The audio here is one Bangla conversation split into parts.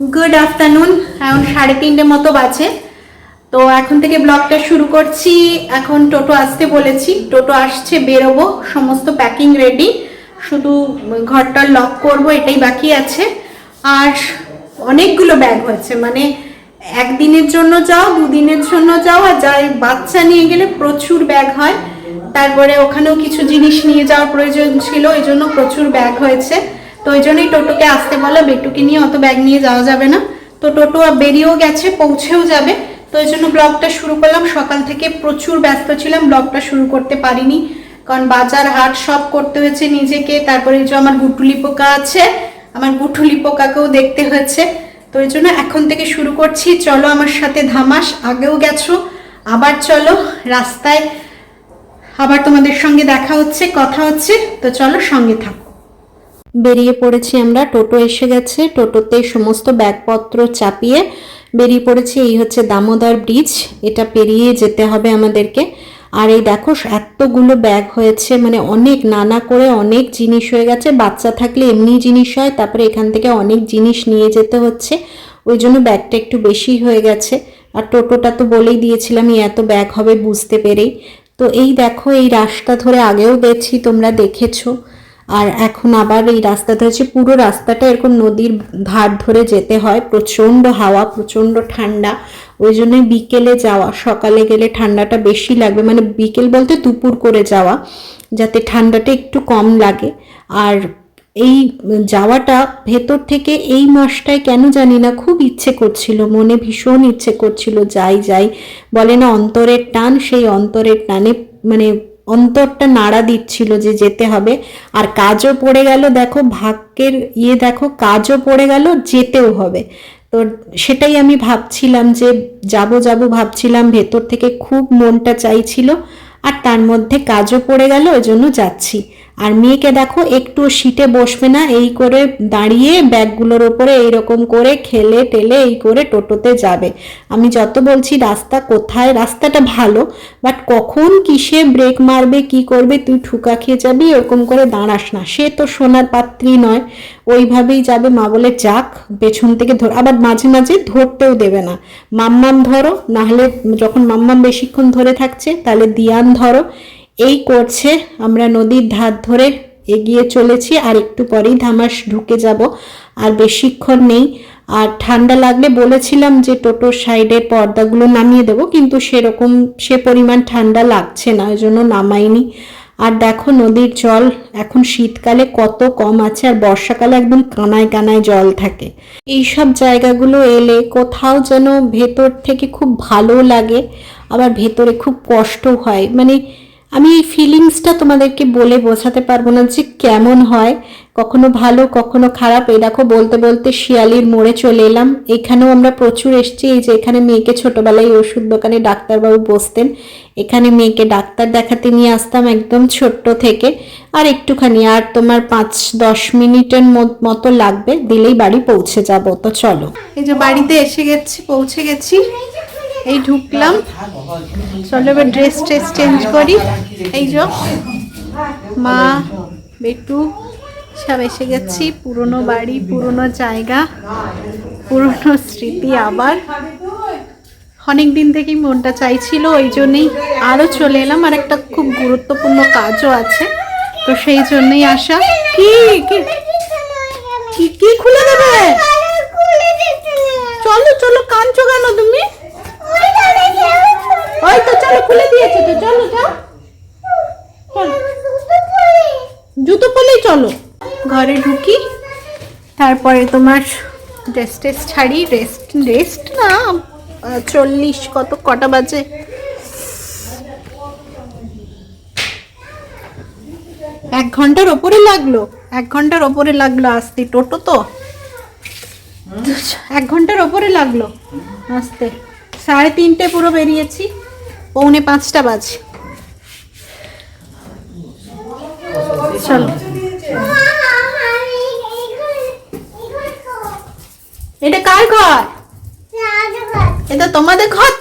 গুড আফটারনুন এখন সাড়ে তিনটে মতো বাজে। তো এখন থেকে ব্লগটা শুরু করছি। এখন টোটো আসতে বলেছি। টোটো আসছে, বেরোবো, সমস্ত প্যাকিং রেডি শুধু ঘরটা লক করব, এটাই বাকি আছে। আর অনেকগুলো ব্যাগ হয়েছে। মানে একদিনের জন্য যাও, দুদিনের জন্য যাও, আর যাই বাচ্চা নিয়ে গেলে প্রচুর ব্যাগ হয়। তারপরে ওখানেও কিছু জিনিস নিয়ে যাওয়ার প্রয়োজন ছিল এই জন্য প্রচুর ব্যাগ হয়েছে। তো ওই জন্যই টোটোকে আসতে বলা বেটুকে নিয়ে অত ব্যাগ নিয়ে যাওয়া যাবে না। তো টোটো বেরিয়েও গেছে, পৌঁছেও যাবে। তো ওই জন্য ব্লগটা শুরু করলাম। সকাল থেকে প্রচুর ব্যস্ত ছিলাম, ব্লগটা শুরু করতে পারিনি। কারণ বাজার, হাট সব করতে হয়েছে নিজেকে। তারপরে যে আমার গুটুলি পোকা আছে, আমার গুটুলি পোকাকেও দেখতে হয়েছে। তো ওই জন্য এখন থেকে শুরু করছি। চলো আমার সাথে ধামাস, আগেও গেছো, আবার চলো রাস্তায়। আবার তোমাদের সঙ্গে দেখা হচ্ছে, কথা হচ্ছে। তো চলো সঙ্গে থাকো। বেরিয়ে পড়েছি আমরা। টোটো এসে গেছে। টোটোতে সমস্ত ব্যাগপত্র চাপিয়ে বেরিয়ে পড়েছি। এই হচ্ছে দামোদর ব্রিজ। এটা পেরিয়ে যেতে হবে আমাদেরকে। আর এই দেখো, এতগুলো ব্যাগ হয়েছে। মানে অনেক নানা করে অনেক জিনিস হয়ে গেছে। বাচ্চা থাকলে এমনি জিনিস হয়। তারপরে এখান থেকে অনেক জিনিস নিয়ে যেতে হচ্ছে। ওই জন্য ব্যাগটা একটু বেশি হয়ে গেছে। আর টোটোটা তো বলেই দিয়েছিলাম এত ব্যাগ হবে বুঝতে পেরেই। তো এই দেখো, এই রাস্তা ধরে আগেও গেছি, তোমরা দেখেছ। আর এখন আবার এই রাস্তা ধরেছে পুরো রাস্তাটা এরকম নদীর ধার ধরে যেতে হয়, প্রচণ্ড হাওয়া, প্রচণ্ড ঠান্ডা। ওই জন্যই বিকেলে যাওয়া, সকালে গেলে ঠান্ডাটা বেশি লাগবে। মানে বিকেল বলতে দুপুর করে যাওয়া, যাতে ঠান্ডাটা একটু কম লাগে। আর এই যাওয়াটা ভেতর থেকে এই মাসটায় কেন জানি না, খুব ইচ্ছে করছিল, মনে ভীষণ ইচ্ছে করছিল, যাই যাই। বলে না, অন্তরের টান, সেই অন্তরের টানে মানে অন্তরটা নাড়া দিচ্ছিল যে যেতে হবে। আর কাজও পড়ে গেল, দেখো, ভাগ্যের ইয়ে দেখো, কাজও পড়ে গেল, যেতেও হবে। তো সেটাই আমি ভাবছিলাম যে যাব যাব ভাবছিলাম, ভেতর থেকে খুব মনটা চাইছিল, আর তার মধ্যে কাজও পড়ে গেল, ওই জন্য যাচ্ছি। আর মেয়েকে দেখো, একটু সিটে বসবে না, এই করে দাঁড়িয়ে ব্যাগগুলোর ওপরে এইরকম করে খেলে টেলে এই করে টোটোতে যাবে। আমি যত বলছি রাস্তা কোথায়, রাস্তাটা ভালো বাট কখন কিসে ব্রেক মারবে, কি করবে, তুই ঠুকা খেয়ে যাবি, এরকম করে দাঁড়াস না। সে তো সোনার পাত্রী নয়, ওইভাবেই যাবে, মা বলে যাক, পেছন থেকে ধর, আবার মাঝে মাঝে ধরতেও দেবে না। মাম্মাম ধরো, নাহলে যখন মাম্মাম বেশিক্ষণ ধরে থাকছে, তাহলে দিয়ান ধরো। এই করছে, আমরা নদীর ধার ধরে এগিয়ে চলেছি, আর একটু পরেই ধামাস ঢুকে যাব, আর বেশিক্ষণ নেই। আর ঠান্ডা লাগলে বলেছিলাম যে টোটোর সাইডের পর্দাগুলো নামিয়ে দেবো, কিন্তু সেরকম সে পরিমাণ ঠান্ডা লাগছে না ওই জন্য নামাইনি। আর দেখো নদীর জল, এখন শীতকালে কত কম আছে, আর বর্ষাকালে একদম কানায় কানায় জল থাকে। এই সব জায়গাগুলো এলে কোথাও যেন ভেতর থেকে খুব ভালো লাগে, আবার ভেতরে খুব কষ্ট হয়। মানে আমি এই ফিলিংসটা তোমাদেরকে বলে বোঝাতে পারব না যে কেমন হয়, কখনো ভালো, কখনো খারাপ। এই দেখো, বলতে বলতে শিয়ালির মোড়ে চলে এলাম। এখানেও আমরা প্রচুর এসেছি। এই যে এখানে মেয়েকে ছোটবেলায় ওষুধ দোকানে ডাক্তারবাবু বসতেন। এখানে মেয়েকে ডাক্তার দেখাতে নিয়ে আসতাম একদম ছোট্ট থেকে। আর একটুখানি, আর তোমার পাঁচ, দশ মিনিটের মতো লাগবে। দিলেই বাড়ি পৌঁছে যাব। তো চলো। এই যে বাড়িতে এসে গেছি, পৌঁছে গেছি। এই ঢুকলাম। চলো এবার ড্রেস ট্রেস চেঞ্জ করি। এই যে মা, বেটু, সব এসে গেছি। পুরনো বাড়ি, পুরনো জায়গা, পুরনো স্মৃতি আবার। অনেক দিন থেকেই মনটা চাইছিল ওই জন্যেই আরও চলে এলাম। আর একটা খুব গুরুত্বপূর্ণ কাজও আছে। তো সেই জন্যই আসা কি? কি? কি খুলে দেবে? চলো চলো, কাঁদছো কেন তুমি? ওই তো চলো, খুলে দিয়েছে তো, চলো যাও জুতো পরলেই চলো। ঘরে ঢুকি, তারপরে তোমার ড্রেস ছাড়ি রেস্ট রেস্ট না চল্লিশ কত, কটা বাজে? এক ঘণ্টার ওপরে লাগল, এক ঘণ্টার ওপরে লাগল আসতে, টোটো তো। এক ঘণ্টার ওপরে লাগল আসতে। সাড়ে তিনটে পুরো বেরিয়েছি। পৌনে পাঁচটা বাজে। এটা কার ঘর? এটা তোমাদের ঘর?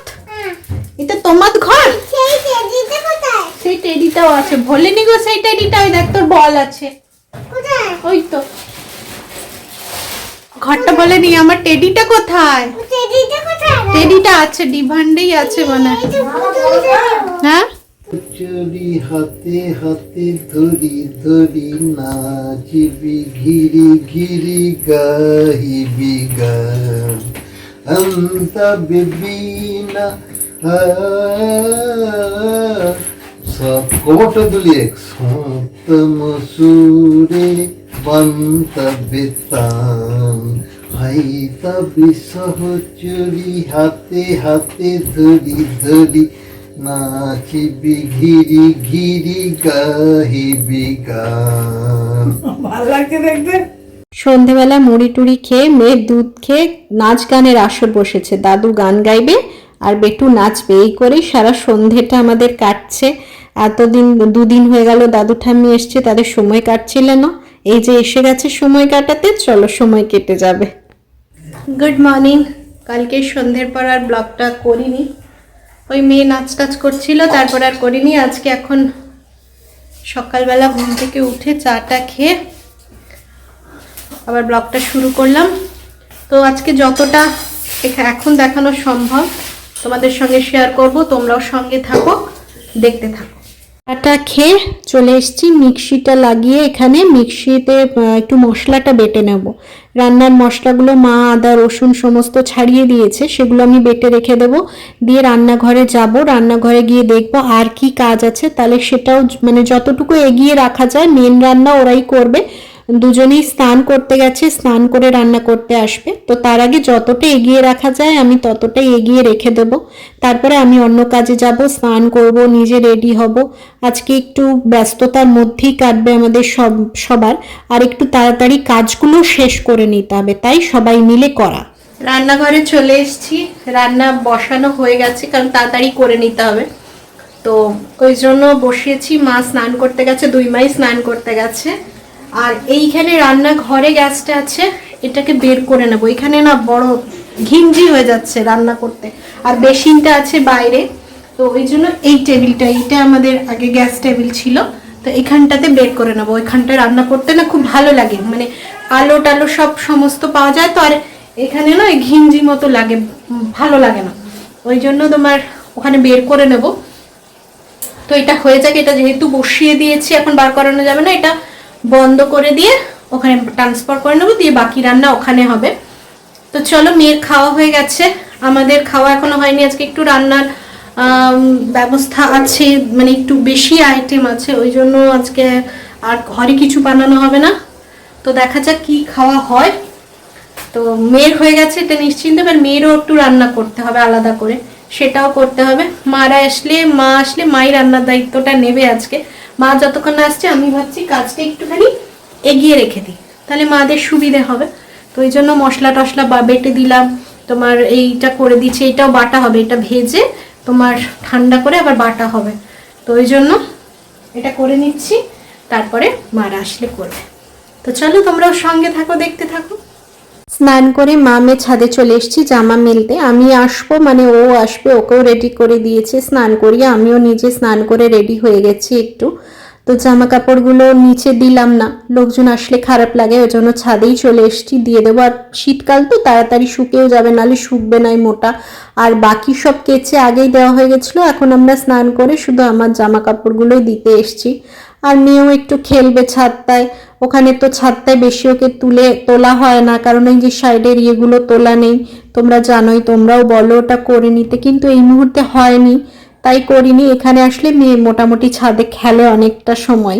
এটা তোমার ঘর? সেই টেডিটাও আছে। ভোলেনি গো, সেই টেডিটা। ওই দেখ, তোর বল আছে। ওই তো। ঘরটা বলেনি আমার টেডিটা কোথায়? টেডিটা কোথায়? টেডিটা আছে ডিভান্ডেই আছে মনে হ্যাঁ। চুরি হাতে হাতে ধরি ধরি নাচিবি ঘিরি ঘিরি গাহিবি গান অন্ত বিবিনা সব কোমরটা দুলিয়ে সপ্তম সুরে বন্ত বেতান হাই তবে সহচুরি হাতে হাতে ধরি ধরি নাচিবি ঘিরি ঘিরি গাহিবি গান। ভালো লাগছে দেখতে? সন্ধেবেলা মুড়ি টুড়ি খেয়ে মেয়ের দুধ খেয়ে নাচ গানের আসর বসেছে। দাদু গান গাইবে আর বেটু নাচবে এই করেই সারা সন্ধেটা আমাদের কাটছে। এতদিন দুদিন হয়ে গেল দাদু ঠাম্মি এসছে তাদের সময় কাটছিল না। এই যে এসে গেছে সময় কাটাতে, চলো সময় কেটে যাবে। গুড মর্নিং কালকে সন্ধ্যের পর আর ব্লগটা করিনি। ওই মেয়ে নাচ টাচ করছিল, তারপর আর করিনি। আজকে এখন সকালবেলা ঘুম থেকে উঠে চাটা খেয়ে আবার ব্লগটা শুরু করলাম। তো আজকে যতটা এখন দেখানো সম্ভব, তোমাদের সঙ্গে শেয়ার করব, তোমরাও সঙ্গে থাকো, দেখতে থাকো। চাটা খেয়ে চলে এসেছি। মিক্সিটা লাগিয়ে এখানে মিক্সিতে একটু মশলাটা বেটে নেব। রান্নার মশলাগুলো মা, আদা, রসুন সমস্ত ছাড়িয়ে দিয়েছে। সেগুলো আমি বেটে রেখে দেবো। দিয়ে রান্নাঘরে যাব। রান্নাঘরে গিয়ে দেখব আর কি কাজ আছে। তাহলে সেটাও মানে যতটুকু এগিয়ে রাখা যায় মেন রান্না ওরাই করবে। দুজনেই স্নান করতে গেছে, স্নান করে রান্না করতে আসবে। তো তার আগে যতটা এগিয়ে রাখা যায়, আমি ততটাই এগিয়ে রেখে দেব। তারপরে আমি অন্য কাজে যাব, স্নান করব, নিজে রেডি হব। আজকে একটু ব্যস্ততার মধ্যেই কাটবে আমাদের সব, সবার। আর একটু তাড়াতাড়ি কাজগুলো শেষ করে নিতে হবে, তাই সবাই মিলে করা। রান্নাঘরে চলে এসেছি। রান্না বসানো হয়ে গেছে, কারণ তাড়াতাড়ি করে নিতে হবে। তো ওই জন্য বসিয়েছি, মা স্নান করতে গেছে, দুই মাই স্নান করতে গেছে। আর এইখানে রান্না ঘরে গ্যাসটা আছে, এটাকে বের করে নেব। এখানে না বড় ঘিঞ্জি হয়ে যাচ্ছে রান্না করতে। আর বেসিনটা আছে বাইরে, তো ওই জন্য এই টেবিলটা, এইটা আমাদের আগে গ্যাস টেবিল ছিল, তো এখানটাতে বের করে নেব। ওইখানটায় রান্না করতে না খুব ভালো লাগে মানে আলো টালো সব সমস্ত পাওয়া যায় তো, আর এখানে না ওই ঘিঞ্জি মতো লাগে ভালো লাগে না। ওই জন্য তোমার ওখানে বের করে নেব। তো এটা হয়ে যাক, এটা যেহেতু বসিয়ে দিয়েছি, এখন বার করানো যাবে না, এটা বন্ধ করে দিয়ে ওখানে ট্রান্সফার করে নেব, দিয়ে বাকি রান্না ওখানে হবে। তো চলো, মেয়ের খাওয়া হয়ে গেছে। আমাদের খাওয়া এখনও হয়নি, আজকে একটু রান্নার ব্যবস্থা আছে মানে একটু বেশি আইটেম আছে, ওই জন্য আজকে আর ঘরে কিছু বানানো হবে না। তো দেখা যাক কি খাওয়া হয়। তো মেয়ের হয়ে গেছে, এটা নিশ্চিন্ত, এবার মেয়েরও একটু রান্না করতে হবে আলাদা করে। সেটাও করতে হবে। মারা আসলে, মা আসলে মাই রান্নার দায়িত্বটা নেবে আজকে। মা যতক্ষণ না আসছে, আমি ভাবছি কাজটা একটুখানি এগিয়ে রেখে দিই। তাহলে মাদের সুবিধে হবে। তো ওই জন্য মশলা টশলা বা বেটে দিলাম, তোমার এইটা করে দিচ্ছি, এটাও বাটা হবে, এটা ভেজে তোমার ঠান্ডা করে আবার বাটা হবে। তো ওই জন্য এটা করে নিচ্ছি, তারপরে মারা আসলে করবে। তো চলো তোমরাও সঙ্গে থাকো, দেখতে থাকো। স্নান করে মামে ছাদে চলে এসেছি, জামা মেলতে। আমি আসব মানে ও আসবে, ওকেও রেডি করে দিয়েছে স্নান করিয়ে। আমিও নিজে স্নান করে রেডি হয়ে গেছি একটু। তো জামা কাপড়গুলো নিচে দিলাম না। লোকজন আসলে খারাপ লাগে ওই জন্য ছাদেই চলে এসেছি। দিয়ে দেবো। আর শীতকাল তো, তাড়াতাড়ি শুকেও যাবে, নাহলে শুকবে নাই মোটা। আর বাকি সব কেচে আগেই দেওয়া হয়ে গেছিল, এখন আমরা স্নান করে শুধু আমার জামা কাপড়গুলোই দিতে এসেছি। আর মেয়েও একটু খেলবে ছাদটায় ওখানে তো ছাদটায় বেশি ওকে তুলে তোলা হয় না, কারণ এই যে সাইডের ইয়েগুলো তোলা নেই। তোমরা জানোই, তোমরাও বলো ওটা করে নিতে, কিন্তু এই মুহূর্তে হয়নি। তাই করিনি, এখানে আসলে মেয়ে মোটামুটি ছাদে খেলে অনেকটা সময়।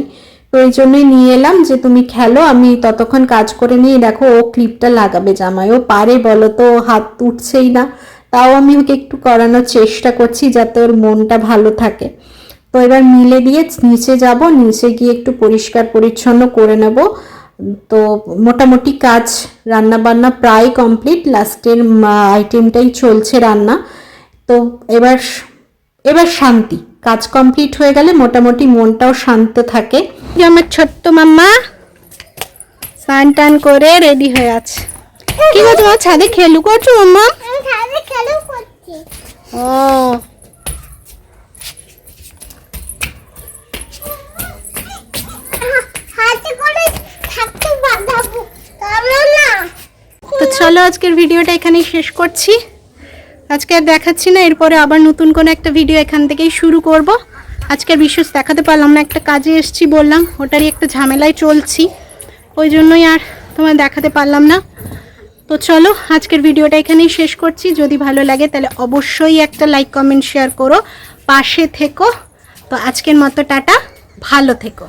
তো এই জন্যই নিয়ে এলাম যে তুমি খেলো, আমি ততক্ষণ কাজ করে নিয়ে দেখো, ও ক্লিপটা লাগাবে জামায় ও পারে বলো তো হাত উঠছেই না। তাও আমি ওকে একটু করানোর চেষ্টা করছি যাতে ওর মনটা ভালো থাকে। তো এবার মিলে দিয়ে নিচে যাব নিচে গিয়ে একটু পরিষ্কার পরিচ্ছন্ন করে নেব। তো মোটামুটি কাজ রান্না বান্না প্রায় কমপ্লিট লাস্টের আইটেমটাই চলছে রান্না। তো এবার এবার শান্তি কাজ কমপ্লিট হয়ে গেলে মোটামুটি মনটাও শান্ত থাকে। যে আমার ছোট্ট মাম্মা স্নান টান করে রেডি হয়ে আছে। কি তোমার ছাদে খেলু করছ মাম্মা? আমি ছাদে খেলেও করছি। ও চলো আজকের ভিডিওটা এখানেই শেষ করছি। আজকে আর দেখাচ্ছি না, এরপরে আবার নতুন কোনো একটা ভিডিও এখান থেকেই শুরু করব। আজকের বিশেষ দেখাতে পারলাম না, একটা কাজে এসেছি বললাম, ওটারই একটা ঝামেলায় চলছি। ওই জন্যই আর তোমায় দেখাতে পারলাম না। তো চলো আজকের ভিডিওটা এখানেই শেষ করছি। যদি ভালো লাগে তাহলে অবশ্যই একটা লাইক কমেন্ট শেয়ার করো। পাশে থেকো। তো আজকের মতো টাটা, ভালো থেকো।